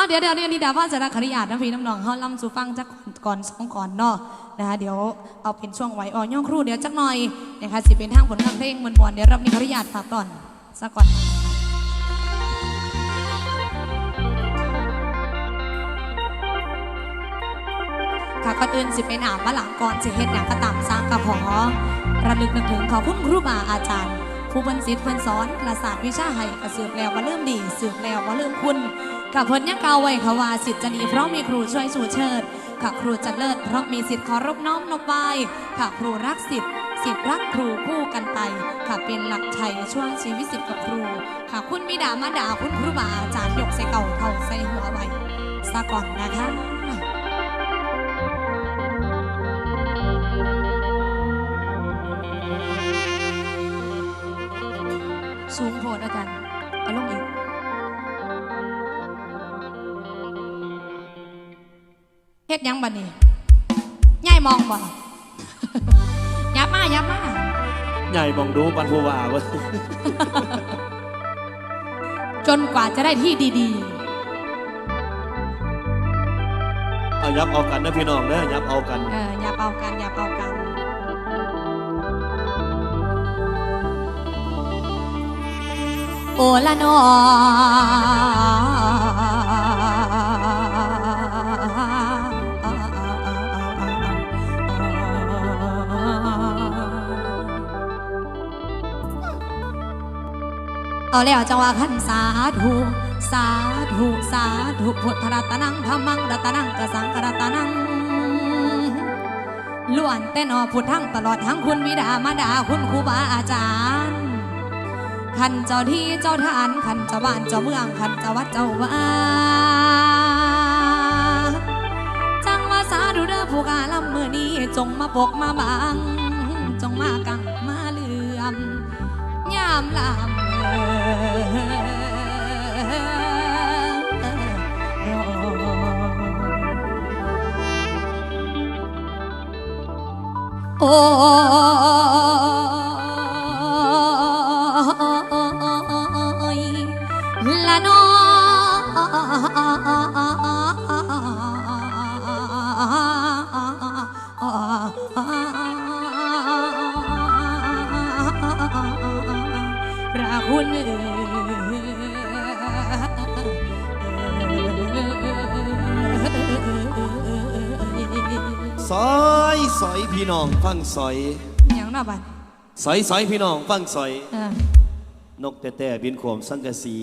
เอาเดี๋ยวเดี๋ยวนี่ดาว่าจะรักขริยาน้ำพีน้ำนองเขาล่ำสู่ฟังจักก่อนสองก่อนเนาะนะคะเดี๋ยวเอาเป็นช่วงไว้อ่อนย่องครู่เดี๋ยวจักหน่อยนะคะสิเป็นทางผลงานเพลงมวนมวนๆเดี๋ยวรับนี่ขริยาฝากก่อนสักก่อนค่ะก่อนอื่นสิเป็นอ่านมาหลังก่อนสิเฮ็ดอย่างกระตามสร้างกระพอระลึกนึกถึงขอคุณครูบาอาจารย์ ผู้บันศิษย์เพิ่อนสอนกระศาสตร์วิชาให้กระสืบแล้วว่าเริ่มดีสืบแล้วว่าเริ่มคุณ กับพนยังกาวไว้ค่ะว่าสิทธิ์จะดีเพราะมีครูช่วยสู่เชิดค่ะครูจะเลิศเพราะมีสิทธิ์ขอรบน้อมนบไหว้ค่ะครูรักสิทธิ์สิทธิ์รักครูคู่กันไป ค่ะเป็นหลักชัยช่วงชีวิตสิทธิ์กับครู ค่ะคุณมิดามาดาคุณครูบาอาจารย์ยกใส่เก่าเท่าใส่หัวไว้ซะก่อนนะคะสูงโพดอาจารย์ เฮ็ดหยังบัดนี้ย่ายมองบ่ยับมายับมาใหญ่มองดูปันผู้ว่าเว่าจนกว่าจะได้ที่ดีเอายับเอากันนะพี่น้องเด้อยับเอากัน ๆ เอออย่าเป่ากันอย่าเป่ากัน โอละนอ เอาแล้วจังว่าขันสาธุสาธุสาธุพุทธรัตนังธรรมังรัตนังกสังกรัตนังล้วนแต่นอพุทธังตลอดทั้งคุณวิดามาดาคุณครูบาอาจารย์ขันเจ้าที่เจ้าทานขันเจ้าบ้านเจ้าเมืองขันเจ้าวัดเจ้าว่าจังว่าสาธุเด้อผู้กาลำมือนี้จงมาปกมาบังจงมากังมาเลื่อมยามลำ โอ้ยละนอพร คุณเอ่ยซอยซอยพี่น้องฟังซอยอย่างน่ะบัดซอยซอยพี่น้องฟังซอยเออนกแต่แต่บินโขมสังกะสี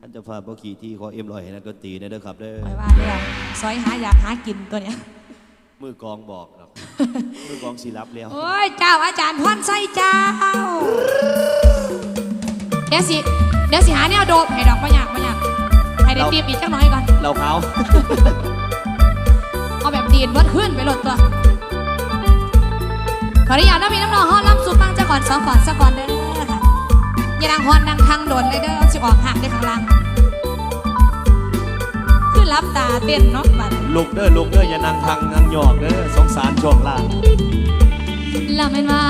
ท่านเจะพาพบ่ขี่ที่ขอเอ็มลอยให้นักดนตรีนะเด้อครับเด้อปล่อยว่าเรื่องซอยหาอยากหากินตัวเนี้ยมือกองบอกครับมือกองสีรับแล้วโอ้ยเจ้าอาจารย์พรไส้เจ้า เดี๋ยวสิเดี๋ยวสิหาแนวโดบให้ดอกปัญญากปัญญากให้ได้เราตีบอีกจักหน่อยก่อน เราเขาเอาแบบดีดเบิดขึ้นไปหลดตัว ขออนุญาตนะพี่น้ำนองห้อล้ำสูบฟังจะก่อนสองก่อนสักก่อนเด้อค่ะอย่าดังฮอนดังทางโดนเลยเด้อสิออกหักได้ข้างล่างคือรับตาเต้นเนาะบัด ลุกเด้อลุกเด้ออย่านั่งทางนั่งหยอกเด้อสงสารช่วงล่าง ละเป็นว่า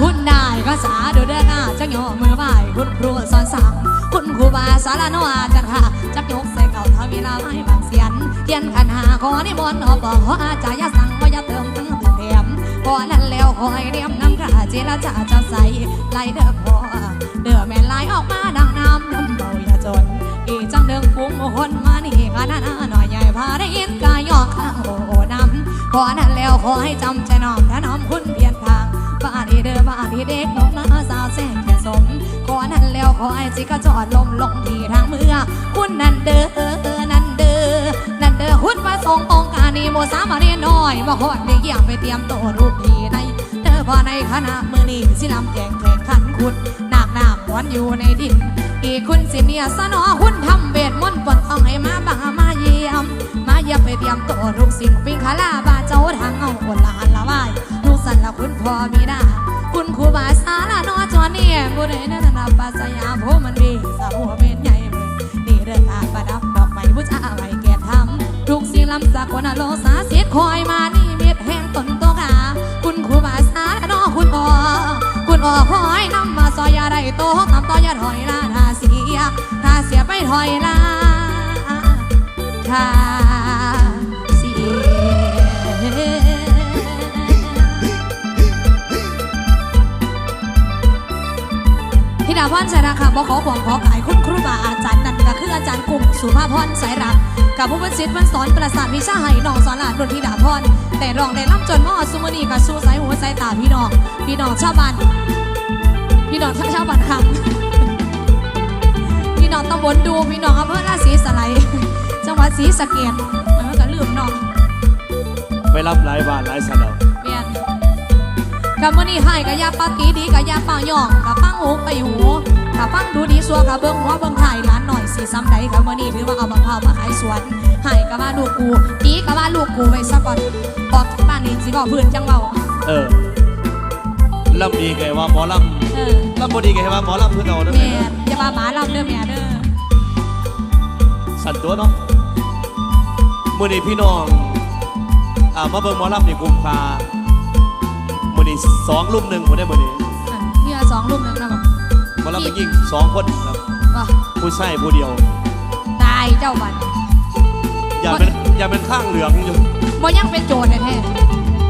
คุณนายภาษาดูเด้อหน้าจักโยมือบ่ายคุณครูสอนสั่งคุณครูบาสารนอาจักค่ะจักยกใส่เก่าทำเวลาไม่บางเสียนเขียนขันหาขอนิมนต์อบอกขออาจารย์สั่งว่าอย่าเติมทั้งถึงเทียมพอนั้นแล้วคอยเรียมน้ำกระเจรจาจ้าใส่ไล่เด้อพอเด้อแม่ไล่ออกมาดังน้ำน้ำเบาอย่าจนอีจังเดิงฟุ้งคนมานี่กันนาหน่อยใหญ่พาได้ยินกายอกข้างโอ้โอ้น้ำขอนั้น แล้วขอให้จำใจน้อมถนอมคุณเพียรทางบ้านที่เด้อบ้านที่เด็กนกนาสาวแสงแค่สมขอนั้นแล้วขอให้จิกระจอดลมลงที่ทางเมื่อคุณนั่นเด้อนั่นเด้อนั่นเด้อคุณมาส่งองค์การนี้โมสามาเรียนน้อยมาขอดเกี่ยงไปเตรียมตัวรูปที่ในเดอพอในคณะมือนี้สินำแข่งแข่งขันคุณหนักหนามวนอยู่ในดินอีคุณสิเนียสนอคุณทำเวทมนต์ปดต้องให้มาบังมาเยี่ยม เยียมไปเตรียมตัวลูกสิ่งปิงคาลาบาเจ้าทางเอาคนละหันละวายลูกสันละคุณพ่อมีดาคุณครูบาสาลานอจอเนี่ยบุญในนันนาปัสยามโพมันดีสาวัวเป็นใหญ่เมือนี่เรื่องอาประดับดอกไม้บูชาไว้แก่ทำทุกสิ่งลำสากลโลสาเสียคอยมานี่เม็ดแห่งต้นตกาคุณครูบาสาลานอคุณพ่อคุณออกคอยนำมาซอยยาไรโตนำต่อยาถอยลาทาเสียทาเสียไปถอยลา ใส่ราคาบ่ขอความขอขายคุณครูบาอาจารย์นั่นก็คืออาจารย์กลุ่มสุภาพรสายรักกับผู้บัญชิตมันสอนประสานวิชาให้น้องสอนหลานรุ่นธิดาพรแต่รองได้รับจนมอสุมนีกับสู้สายหัวสายตาพี่น้องพี่น้องชาวบ้านพี่น้องชาวบ้านคำพี่น้องตำบลดูพี่น้องอำเภอราศีสไลยจังหวัดศรีสะเกษมันก็ลืมเนาะไปรับหลายบาทหลายสันเอา กับมื้อนี้ให้กับยาปากตีดีกับยาปากย่องกับฟังหูไปหูกับฟังดูดีสัวกับเบิ่งหัวเบิ่งถ่ายร้านหน่อยสิซ้ำใดกับมื้อนี้ถือว่าเอามะพร้าวมาขายสวนให้กับว่าลูกกูตีกับว่าลูกกูไว้ซะก่อนออกจากบ้านนี่สิบอกเพื่อนจังเว้าเออลำดีไงว่าหมอลเออำลำบดีไงว่าหมอลำเพื่อนเอาเด้อแม่นอย่าว่าหมาลำเด้อแม่เด้อสั่นตัวเนาะมื่อนี้พี่น้องอ่ามาเบิ่งหมอลำนี่กุมภามื่อ นี้สองลุ่มหนึ่งคนได้มื่อนี้อะพี่ว่าสองลูกนึงนะบอกหมอลำเป็นยิ่งสองคนครับว่าผู้ชายผู้เดียว ตายเจ้าบันอย่าเป็นอย่าเป็นข้างเหลืองอยู่บ่ยังเป็นโจรแท้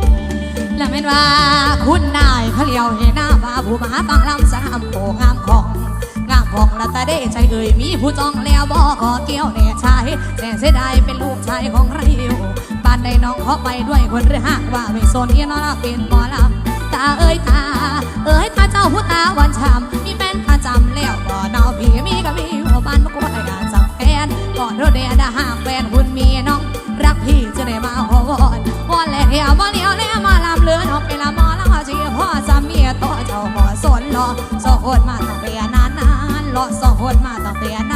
ๆแล้วแม่นว่าคุณนายเขาเลียวเห็นหน้าว่าผู้มาฟังลำสามโผงามของงามของละตาได้ใจเอ่ยมีผู้จองแล้วบ่ขอเกี่ยวแน่ชายแต่เสียดายเป็นลูกชายของไรอยู่บ้านใดน้องขอไปด้วยคนหรือหากว่าไม่สนเอียนอละเป็นหมอลำตาเอ้ยตา เอ้ยตาเจ้าผู้ตาวันช้ำมีเป็นประจำแล้วบ่เนาพี่มีก็มีหัวบ้านมากว่าอยากสักแฟนก่อนเราเดียดาหากแฟนคุณมีน้อง รักพี่จะได้มาหอวอนวอนแล้วเหี่ยวบ่เลี้ยวแล้วมาลำเลือนออกไปละหมอลำอาชีพพ่อสามีต่อเจ้าบ่สนหรอสองคนมาต้องเปียนานนานๆรอสองคนมาต้องเปียน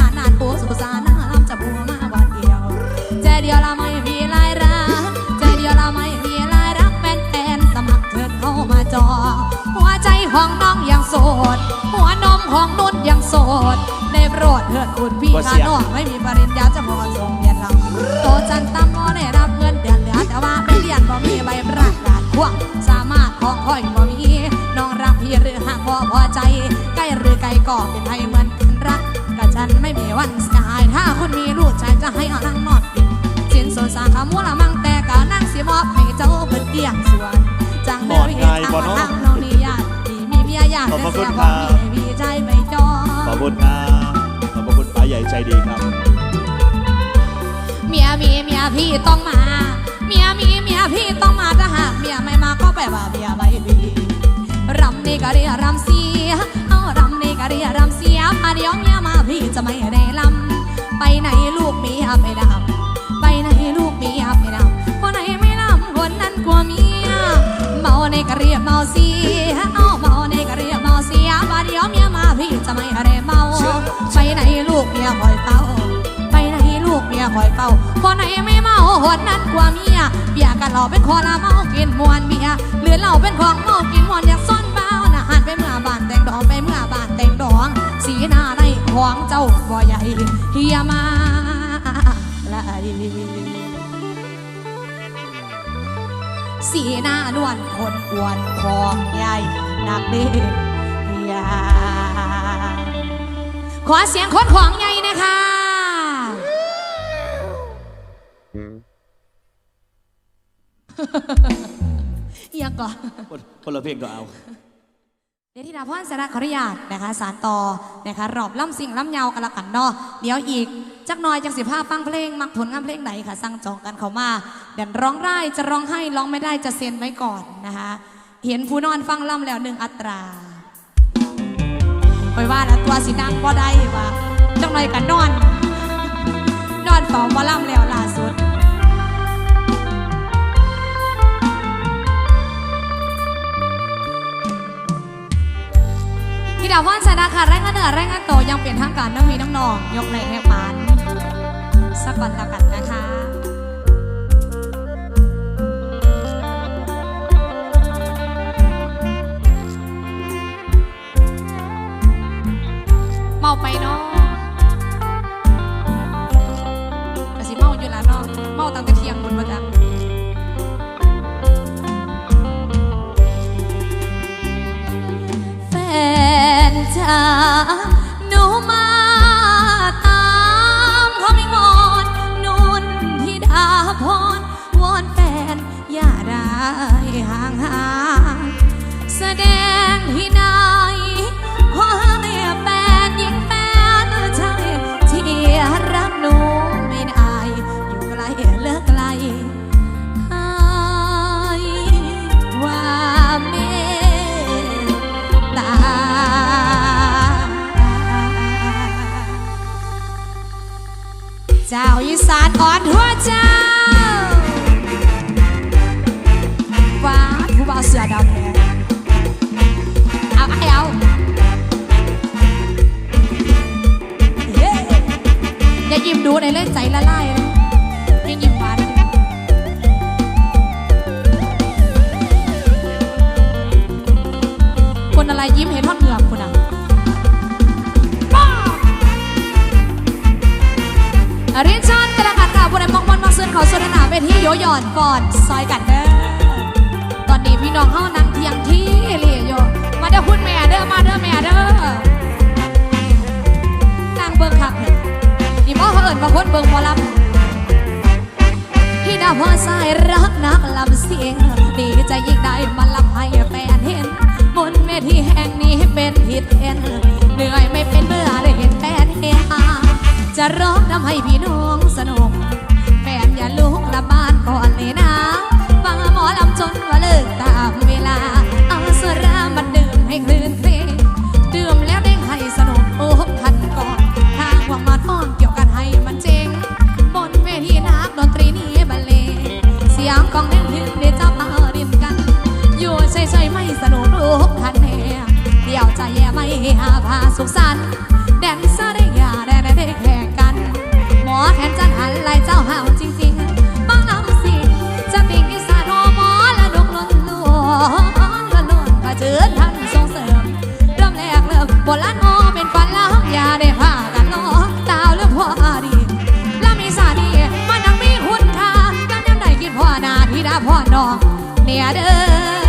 าน โสด หัวนมของนุ่นยังโสดได้โปรดเถิดคุณพี่ข้าน้องไม่มีปริญญาจะพอส่งเรียนลำโตจันตั้มบ่ได้รับเงินเดือนเหลือแต่ว่าไปเรียนบ่มีใบประกาศพ่วงสามารถของคอยบ่มีน้องรักพี่หรือหากบ่พอใจใกล้หรือไกลก็เป็นให้เหมือนกันรักกับฉันไม่มีวันสาย ถ้าคุณมีลูกชายจะให้เอานั่งนอดปิดสินสนสาขามูละมั่งแต่กะนั่งสิมอบให้เจ้าเพิ่นเกี่ยงส่วนจังเดือเห็นทางมาทาง เมียญาติแต่เสียบ่มีพี่ใจไม่จอขอบคุณครับขอบคุณป้าใหญ่ใจดีครับ เมียมีเมียพี่ต้องมา เมียมีเมียพี่ต้องมาถ้าหากเมียไม่มาก็แปลว่าเมียไม่มีรำนี่ก็เรียกรำเสียเอารำนี่ก็เรียกรำเสียพาเดี๋ยวเมียมาพี่จะไม่ได้ลำไปไหนลูกเมียไม่ดำไปไหนลูกเมียไม่ดำคนไหนไม่ลำคนนั้นกลัวเมียเมาในก็เรียกเมาเสีย มียคอยเฝ้า ไปไหนลูกเมียคอยเฝ้าคนไหนไม่เมาหดนั้นกว่าเมียเบียกันเราเป็นคอละเมากินมวนเมียหรือเราเป็นของเมากินมวนอยากซ่อนเบ้านะหันไปเมื่อบานแต่งดองไปเมื่อบานแต่งดอง สีหน้าในของเจ้าบ่ใหญ่เฮียมาลายสีหน้านวลคนอวนของใหญ่นักเดีย ขอเสียงคนของใหญ่นะคะเอียงก่อนคนคนละเพลงก็เอาเดี๋ยวที่ดาพรสารขออนุญาตนะคะ สารต่อนะคะรอบล่ำสิ่งล่ำเยาวกันละกันเนาะเดี๋ยวอีก จักหน่อยจักสิภาฟังเพลง มักผลงานเพลงไหนค่ะ สั่งจองกันเขามาเดี๋ยวร้องได้จะร้องให้ร้องไม่ได้จะเซ็นไว้ก่อนนะคะ เห็นผู้นอนฟังล่ำแล้วหนึ่งอัตรา คอยว่าแล้วตัวสีดังบ่ได้ว่าจังหน่อยกันนอน นอนเฝ้าบ่ล่ำแล้วล่าสุดพี่ดาวพรชนะค่ะแรงงานเหนือแรงงานโตยังเปลี่ยนทางการน้ำมีน้องๆยกในแหกปานสักวันละกันนะคะาไปเนาะแต่สิเมาอยู่แล้วเนาะเมาตั้งแต่เที่ยงบนมาจังแฟนจ้า อนฟอนซอยกันเด้อตอนนี้พี่น้องเฮานั่งเทียงที่เรียโยมาเด้อคุณแม่เด้อมาเด้อแม่เด้อนางเบิ่งคักเนี่ยนี่พ่อเขาเอิญมาคนเบิ่งหมอลำพี่ดาวพอสายรักนักลำเสียงดีใจยิ่งได้มาลำให้แฟนเห็นบนเวทีแห่งนี้เป็นทิศเอ็นเหนื่อยไม่เป็นเมื่อได้เห็นแฟนเฮฮาจะร้องทำให้พี่น้อง สุขสันต์แดนเซอร์ได้ยาได้ได้ได้แข่งกัน หมอแขนจันหันไหลเจ้าห่าวจริงๆบ้างลำสิจะติงอีสานโอหมอละดกล้นล้วนละล้วนผาเจิญท่านส่งเสริมเริ่มแรกเริ่มโบราณโอเป็นฟันลักอย่าได้พากันล้อตาวหรือพ่อดีล้วมีสาดีมันนังมีคุณค่ากันยังได้คิดพ่อนาที่ดาพ่อน้องเนี่ยเด้อ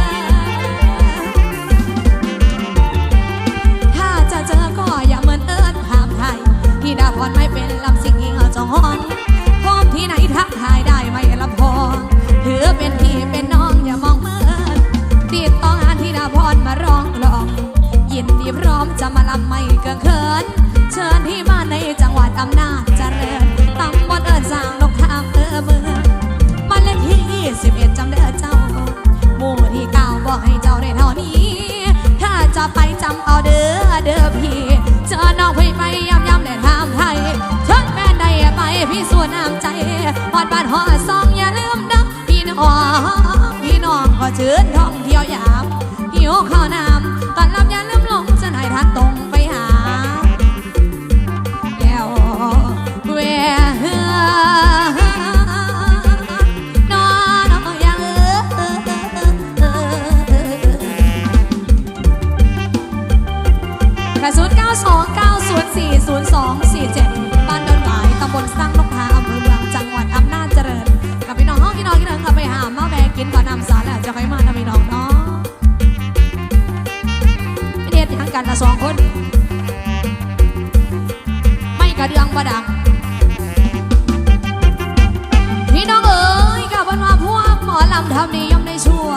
หนทักทายได้ไม่ลำพองถือเป็นพี่เป็นน้องอย่ามองเมือนติดต่องานที่ดาพรมาร้องกลองยินดีพร้อมจะมาลำไม่เกินเขิน เชิญที่มานในจังหวัดอำนาจเจริญตำบลเอิญสร้างนกขามเออเมืองบ้านเลขที่ 21จำได้อเจ้าหมู่ที่เก้าบอกให้เจ้าได้เท่านี้ ถ้าจะไปจำเอาเด้อเด้อพี่เจอน้องพี่ไปย้ำย้ำและถามไทยเชิญแม่ใดไปพี่ส่วนน้ำใจ หอดบ้านฮอด ทำนิยมในชั่ว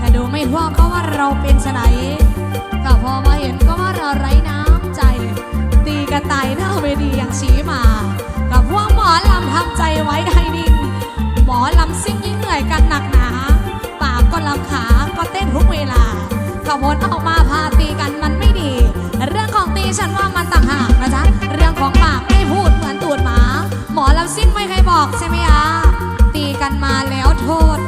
ถ้าดูไม่ทั่วก็ว่าเราเป็นสไนก็พอมาเห็นก็ว่าเราไร้น้ำใจ ตีกระต่ายหน้าเวทีอย่างชี้มา กับพวกหมอลำทำใจไว้ให้นิ่งหมอลำซิ่งยิ่งเหนื่อยกันหนักหนา ปากก็ลำขา ก็เต้นทุกเวลาขบวนออกมาพาตีกันมันไม่ดี เรื่องของตีฉันว่ามันต่างหากนะจ๊ะ เรื่องของปากไม่พูดเหมือนตูดหมา หมอลำซิ่งไม่เคยบอกใช่ไหมอะตีกันมาแล้วโทษ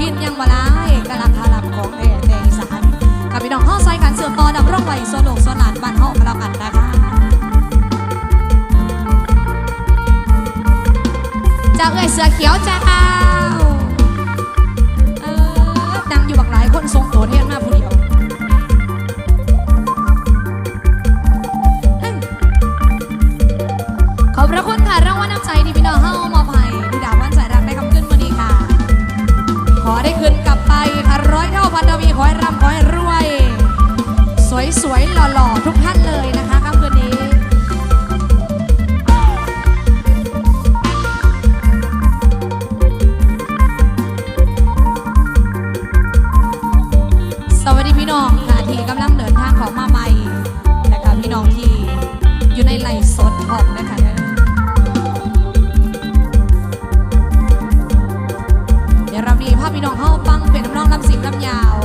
พินยังบลายกะลังคารับของแดนแดนสานกับพี่น้องห้องซอกันเสื่อมต่อดับร่องไว้โซโลกสนานบ้านห้องกระลับกันนะคะจากเอื้อเสือเขียวจ้า น้ยาว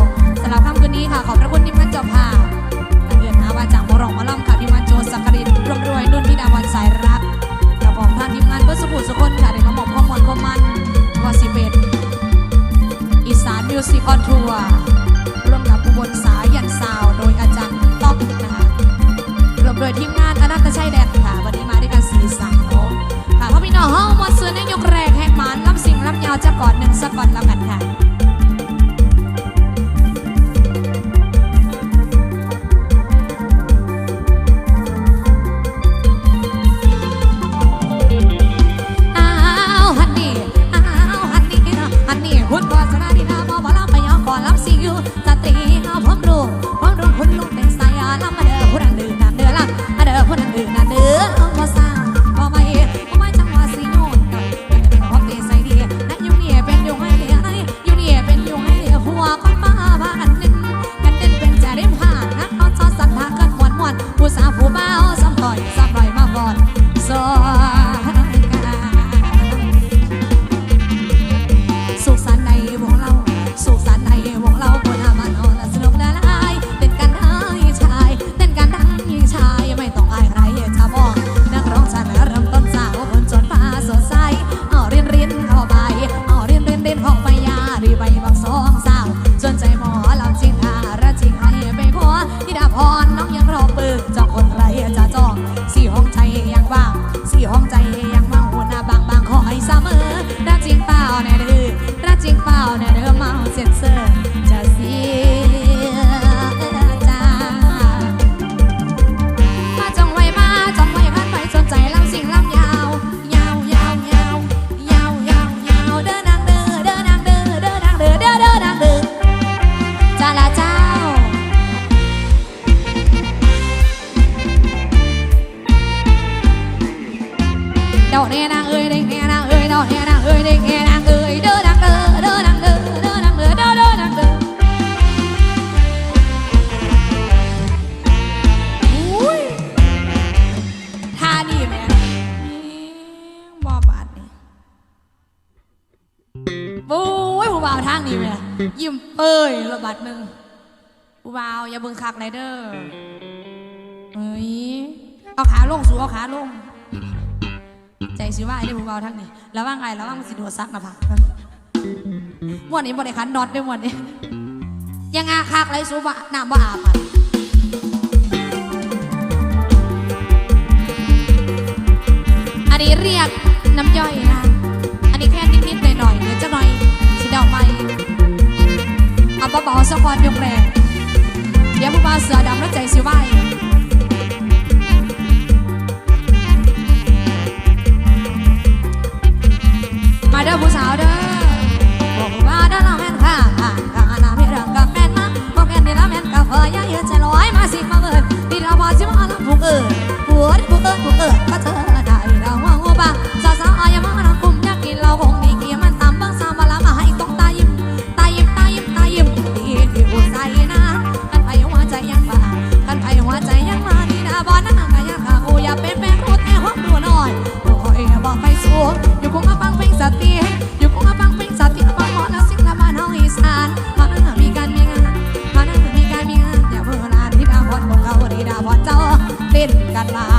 สำหรับค่ำคืนนี้ค่ะ ขอบพระคุณทีมงานจ้าภาพตะเกียนนาวาจากบรองมะล่อมค่ะที่มาโจสักกรินร่ำรวยนุ่นพี่ดาวันสายรักกระผมท่านทีมงานเพื่อสุขุสุคนค่ะเด็กมาหมอบข้อมอนข้อมันวอสิเอ็ดอีสานมิวสิคอนทัวร์ร่วมกับอุบนสายยันสาวโดยอาจารย์ต๊อกนะคะรวมรวยทีมงานอนัตชัยแดนค่ะ วันนี้มาด้วยกันสี่สาวค่ะพ่อพี่น้องห้องมอสซอร์ในยกแรกแหกหมันรับสิ่งรับยาวจะกอดหนึ่งสะกอนลำกันค่ะ ơi đinh nghe nàng ơi đo nghe nàng ơi đinh nghe nàng ơi đơ nàng đơ đơ nàng đơ đơ nàng đơ đơ đơ nàng đơ ui ท่านี่แหม่บ่บาดนี่โอ้ยผู้บ่าวทางนี้แหม่ยิ้มเอ้ยระบาดหนึงผู้บ่าวอย่าเบิ่งคักไรเด้อเอ้ยเอาขาลงสูเอาขาลง ใจสิว่าไอ้เด็กเบาๆทั้งนี้ระวังไงแล้วังมันสิโดนซักนะพักมวนนี้บริคันน็อตได้มวนนี้ยังอาคากไรสูบะน้ำบ่อาบอะอันนี้เรียกน้ำย่อยนะ อันนี้แค่นิดๆหน่อยๆเดี๋ยวจะหน่อยสิเดาไปเอาเบาๆสะกวันยกแรงเดี๋ยวผู้บ่าวเสือดำแล้วใจสิว่า มาเด้ผู้สาวเด้อบอกว่าเด้อละแม่นค่ะกางนาพี่เรื่องกับแม่นมาบอกแม่นดีละแม่นกับเฟยยังยืนใจลอยมาสิมาเอิญดีละพอสิมาลำผู้เอิญผู้เอิญผู้เอิญผู้เอิญก็เธอได้ลาหวหัวบังสาวสาวอายมา อยู่คงฟังเพลงสติมาหมอแล้วสิ่งละมาน้องอีสานมานั่งมีกมีงามานั่งมีกมีงานแต่เวลาที่ดาวพอดขเขาที่ดาวพอเจ้าเต้นกันมา